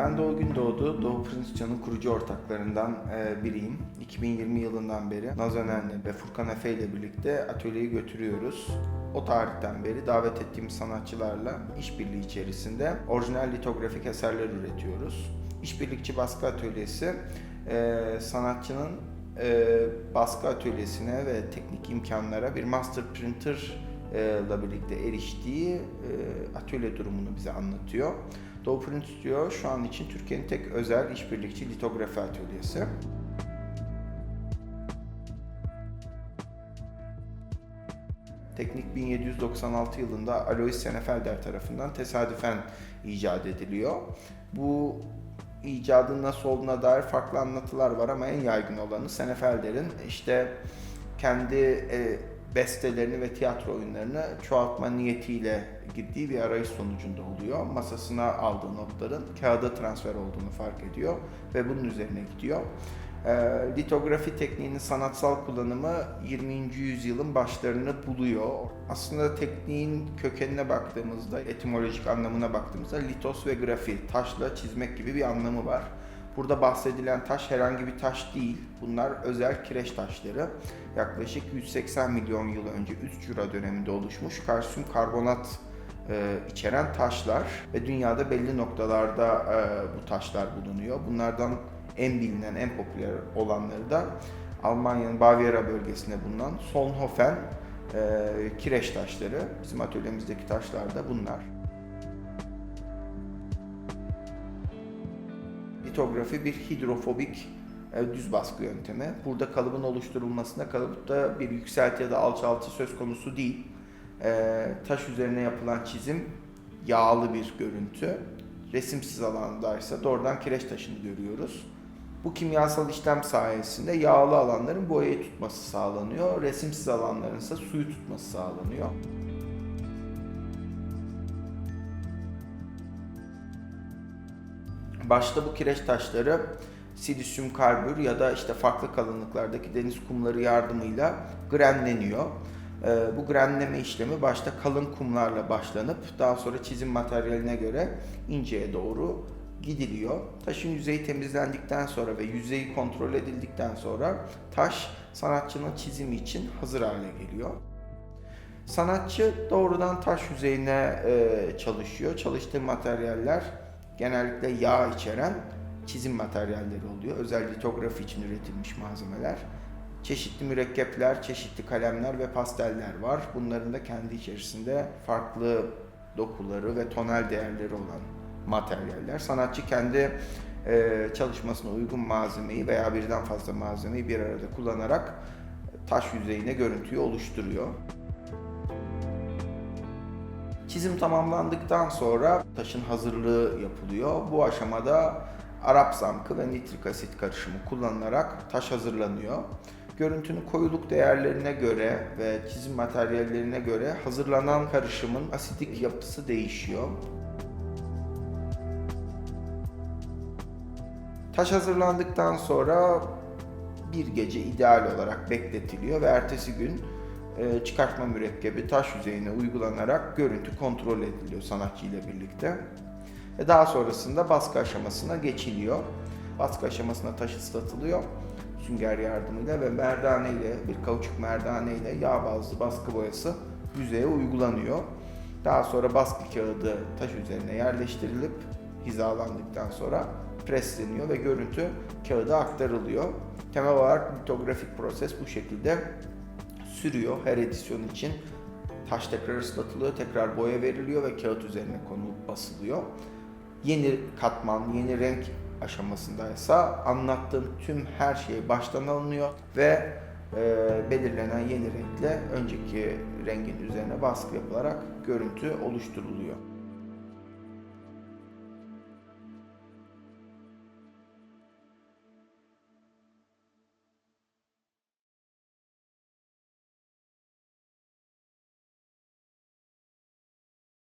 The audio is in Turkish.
Ben Doğu Gündoğdu, Doğu Princeton'un kurucu ortaklarından e, biriyim. 2020 yılından beri Naz Öner'le ve Furkan Efe ile birlikte atölyeyi götürüyoruz. O tarihten beri davet ettiğim sanatçılarla işbirliği içerisinde orijinal litografik eserler üretiyoruz. İşbirlikçi Baskı Atölyesi e, sanatçının e, baskı atölyesine ve teknik imkanlara bir master printer ile birlikte eriştiği atölye durumunu bize anlatıyor. Doğu Print Studio şu an için Türkiye'nin tek özel işbirlikçi litografi atölyesi. Teknik 1796 yılında Alois Senefelder tarafından tesadüfen icat ediliyor. Bu icadın nasıl olduğuna dair farklı anlatılar var ama en yaygın olanı Senefelder'in işte kendi e, bestelerini ve tiyatro oyunlarını çoğaltma niyetiyle gittiği bir arayış sonucunda oluyor. Masasına aldığı notların kağıda transfer olduğunu fark ediyor ve bunun üzerine gidiyor. E, litografi tekniğinin sanatsal kullanımı 20. yüzyılın başlarını buluyor. Aslında tekniğin kökenine baktığımızda, etimolojik anlamına baktığımızda litos ve grafi, taşla çizmek gibi bir anlamı var. Burada bahsedilen taş herhangi bir taş değil. Bunlar özel kireç taşları. Yaklaşık 180 milyon yıl önce üst Jura döneminde oluşmuş kalsiyum karbonat e, içeren taşlar ve dünyada belli noktalarda e, bu taşlar bulunuyor. Bunlardan en bilinen, en popüler olanları da Almanya'nın Bavyera bölgesinde bulunan Solnhofen e, kireç taşları. Bizim atölyemizdeki taşlar da bunlar. Litografi bir hidrofobik e, düz baskı yöntemi. Burada kalıbın oluşturulmasında kalıpta bir yükselti ya da alçaltı söz konusu değil. E, taş üzerine yapılan çizim yağlı bir görüntü. Resimsiz alanda ise doğrudan kireç taşını görüyoruz. Bu kimyasal işlem sayesinde yağlı alanların boyayı tutması sağlanıyor. Resimsiz alanların ise suyu tutması sağlanıyor. Başta bu kireç taşları silisyum karbür ya da işte farklı kalınlıklardaki deniz kumları yardımıyla grenleniyor. Ee, bu grenleme işlemi başta kalın kumlarla başlanıp daha sonra çizim materyaline göre inceye doğru gidiliyor. Taşın yüzeyi temizlendikten sonra ve yüzeyi kontrol edildikten sonra taş sanatçının çizimi için hazır hale geliyor. Sanatçı doğrudan taş yüzeyine e, çalışıyor. Çalıştığı materyaller genellikle yağ içeren çizim materyalleri oluyor. Özel litografi için üretilmiş malzemeler. Çeşitli mürekkepler, çeşitli kalemler ve pasteller var. Bunların da kendi içerisinde farklı dokuları ve tonel değerleri olan materyaller. Sanatçı kendi e, çalışmasına uygun malzemeyi veya birden fazla malzemeyi bir arada kullanarak taş yüzeyine görüntüyü oluşturuyor. Çizim tamamlandıktan sonra taşın hazırlığı yapılıyor. Bu aşamada Arap zamkı ve nitrik asit karışımı kullanılarak taş hazırlanıyor. Görüntünün koyuluk değerlerine göre ve çizim materyallerine göre hazırlanan karışımın asidik yapısı değişiyor. Taş hazırlandıktan sonra bir gece ideal olarak bekletiliyor ve ertesi gün çıkartma mürekkebi taş yüzeyine uygulanarak görüntü kontrol ediliyor sanatçı ile birlikte. Ve daha sonrasında baskı aşamasına geçiliyor. Baskı aşamasına taş ıslatılıyor sünger yardımıyla ve merdane ile bir kauçuk merdane ile yağ bazlı baskı boyası yüzeye uygulanıyor. Daha sonra baskı kağıdı taş üzerine yerleştirilip hizalandıktan sonra presleniyor ve görüntü kağıda aktarılıyor. Temel olarak litografik proses bu şekilde sürüyor her edisyon için. Taş tekrar ıslatılıyor, tekrar boya veriliyor ve kağıt üzerine konulup basılıyor. Yeni katman, yeni renk aşamasındaysa anlattığım tüm her şey baştan alınıyor ve e, belirlenen yeni renkle önceki rengin üzerine baskı yapılarak görüntü oluşturuluyor.